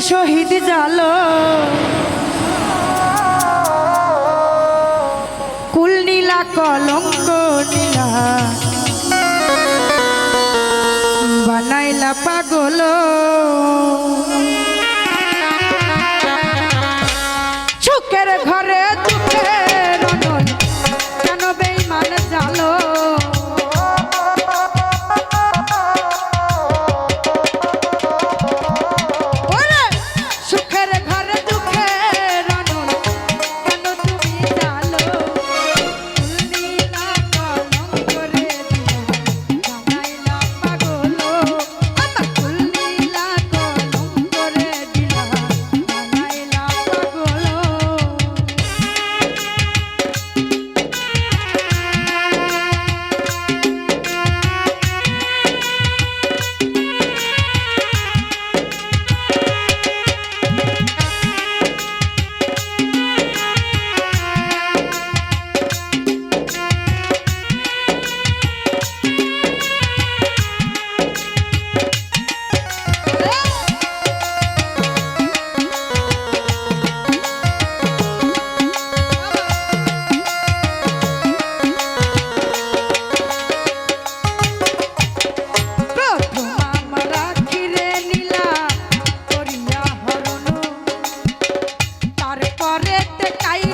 শহীদ জালো। কুল নীলা কলঙ্ক নীলা। পরে কাই